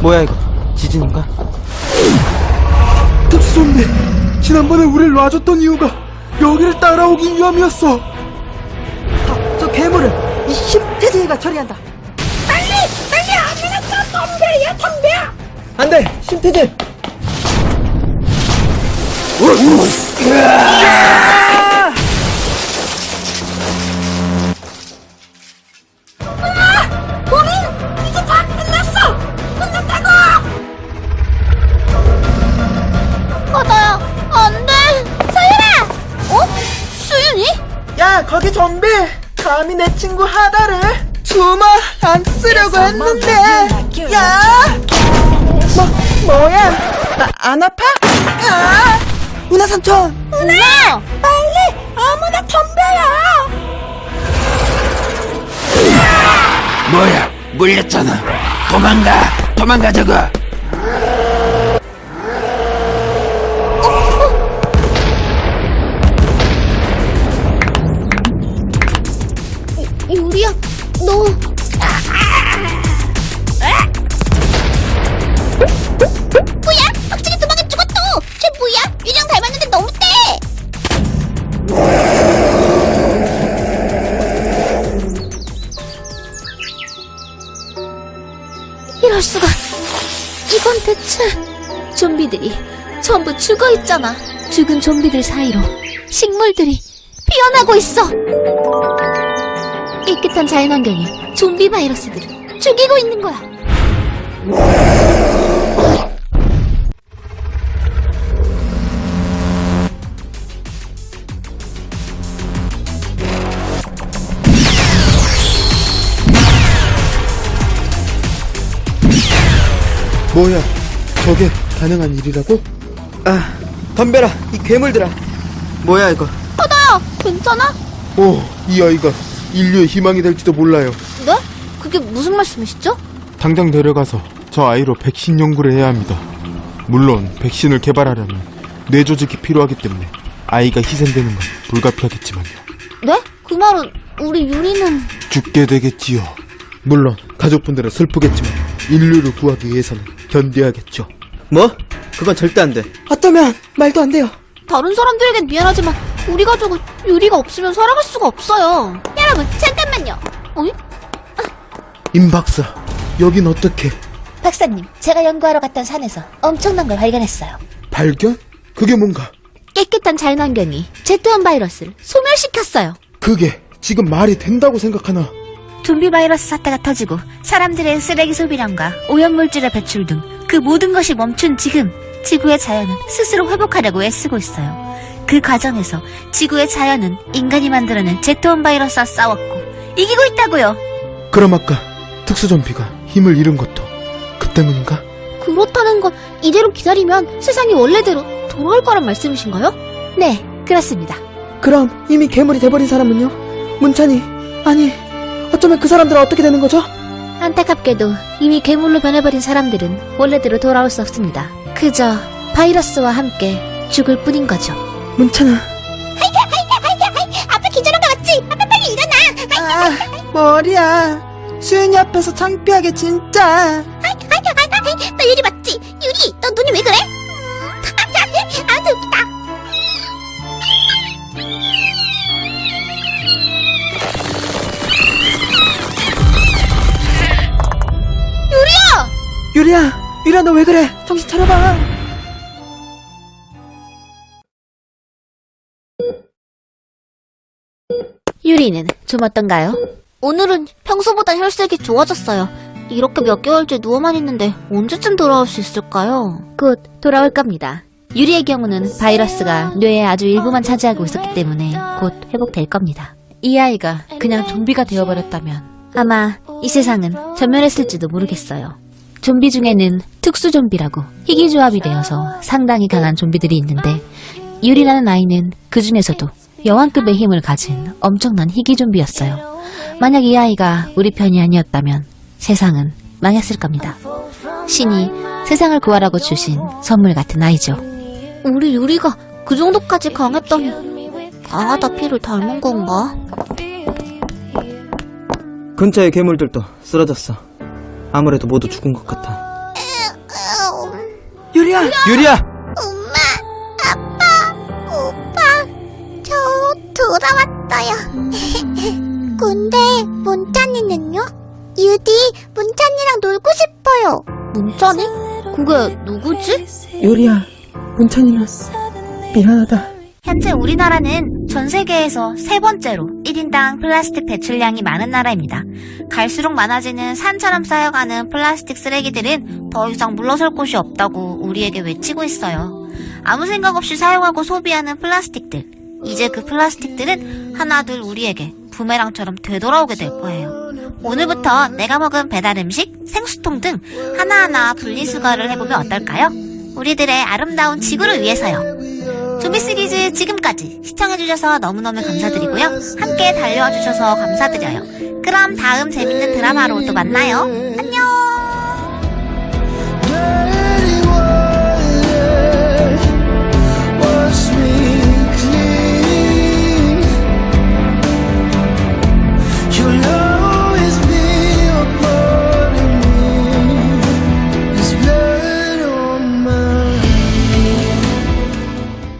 뭐야 이거? 지진인가? 특수존비 지난번에 우릴 놔줬던 이유가 여기를 따라오기 위함이었어 저, 저 괴물을 이 심태지가 처리한다. 안돼! 심태진! 하나야, 야, 거기 좀비! 감히 내 친구 하다를 주마 안 쓰려고 했는데! 야! 뭐, 뭐야? 나 안 아파? 아! 은하 삼촌! 은하! 빨리! 아무나 덤벼요! 뭐야 물렸잖아 도망가 도망가 저거 유리야, 너. 뭐야? 확실히 도망가 죽었어! 쟤 뭐야? 유리랑 닮았는데 너무 떼! 이럴 수가. 이건 대체 좀비들이 전부 죽어 있잖아. 죽은 좀비들 사이로 식물들이 피어나고 있어. 깨끗한 자연환경이 좀비 바이러스들을 죽이고 있는 거야. 뭐야 저게 가능한 일이라고? 아, 덤벼라! 이 괴물들아! 뭐야 이거? 하다야, 괜찮아? 오 이 아이가 인류의 희망이 될지도 몰라요 네? 그게 무슨 말씀이시죠? 당장 데려가서 저 아이로 백신 연구를 해야 합니다 물론 백신을 개발하려면 뇌 조직이 필요하기 때문에 아이가 희생되는 건 불가피하겠지만요 네? 그 말은 우리 유리는 죽게 되겠지요 물론 가족분들은 슬프겠지만 인류를 구하기 위해서는 견뎌야겠죠 뭐? 그건 절대 안 돼. 어쩌면 말도 안 돼요. 다른 사람들에겐 미안하지만 우리 가족은 유리가 없으면 살아갈 수가 없어요. 여러분 잠깐만요. 어이? 임 박사 여긴 어떻게 박사님, 제가 연구하러 갔던 산에서 엄청난 걸 발견했어요. 발견? 그게 뭔가 깨끗한 자연환경이 제트원 바이러스를 소멸시켰어요. 그게 지금 말이 된다고 생각하나 좀비 바이러스 사태가 터지고 사람들의 쓰레기 소비량과 오염물질의 배출 등 그 모든 것이 멈춘 지금 지구의 자연은 스스로 회복하려고 애쓰고 있어요. 그 과정에서 지구의 자연은 인간이 만들어낸 제트원 바이러스와 싸웠고 이기고 있다고요. 그럼 아까 특수좀비가 힘을 잃은 것도 그 때문인가? 그렇다는 건 이대로 기다리면 세상이 원래대로 돌아올 거란 말씀이신가요? 네, 그렇습니다. 그럼 이미 괴물이 돼버린 사람은요? 문찬이, 아니, 어쩌면 그 사람들은 어떻게 되는 거죠? 안타깝게도 이미 괴물로 변해버린 사람들은 원래대로 돌아올 수 없습니다. 그저 바이러스와 함께 죽을 뿐인 거죠. 문찬아. 아빠 기절한 거 맞지? 아빠 빨리 일어나! 아, 머리야. 수윤이 앞에서 창피하게 진짜. 나 유리 맞지? 유리, 너 눈이 왜 그래? 아주 웃기다. 유리야! 유리야, 유리야 너 왜 그래? 정신 차려봐. 유리는 좀 어떤가요? 오늘은 평소보다 혈색이 좋아졌어요. 이렇게 몇 개월째 누워만 있는데 언제쯤 돌아올 수 있을까요? 곧 돌아올 겁니다. 유리의 경우는 바이러스가 뇌의 아주 일부만 차지하고 있었기 때문에 곧 회복될 겁니다. 이 아이가 그냥 좀비가 되어버렸다면 아마 이 세상은 전멸했을지도 모르겠어요. 좀비 중에는 특수 좀비라고 희귀 조합이 되어서 상당히 강한 좀비들이 있는데 유리라는 아이는 그 중에서도 여왕급의 힘을 가진 엄청난 희귀 좀비였어요. 만약 이 아이가 우리 편이 아니었다면 세상은 망했을 겁니다. 신이 세상을 구하라고 주신 선물 같은 아이죠. 우리 유리가 그 정도까지 강했다니 강하다 피를 닮은 건가? 근처의 괴물들도 쓰러졌어. 아무래도 모두 죽은 것 같아. 유리야! 유리야! 돌아왔어요. 근데 문찬이는요? 유디, 문찬이랑 놀고 싶어요. 문찬이? 그게 누구지? 유리야, 문찬이는 미안하다. 현재 우리나라는 전 세계에서 세 번째로 1인당 플라스틱 배출량이 많은 나라입니다. 갈수록 많아지는 산처럼 쌓여가는 플라스틱 쓰레기들은 더 이상 물러설 곳이 없다고 우리에게 외치고 있어요. 아무 생각 없이 사용하고 소비하는 플라스틱들. 이제 그 플라스틱들은 하나둘 우리에게 부메랑처럼 되돌아오게 될 거예요. 오늘부터 내가 먹은 배달 음식, 생수통 등 하나하나 분리수거를 해보면 어떨까요? 우리들의 아름다운 지구를 위해서요. 좀비 시리즈 지금까지 시청해주셔서 너무너무 감사드리고요. 함께 달려와 주셔서 감사드려요. 그럼 다음 재밌는 드라마로 또 만나요.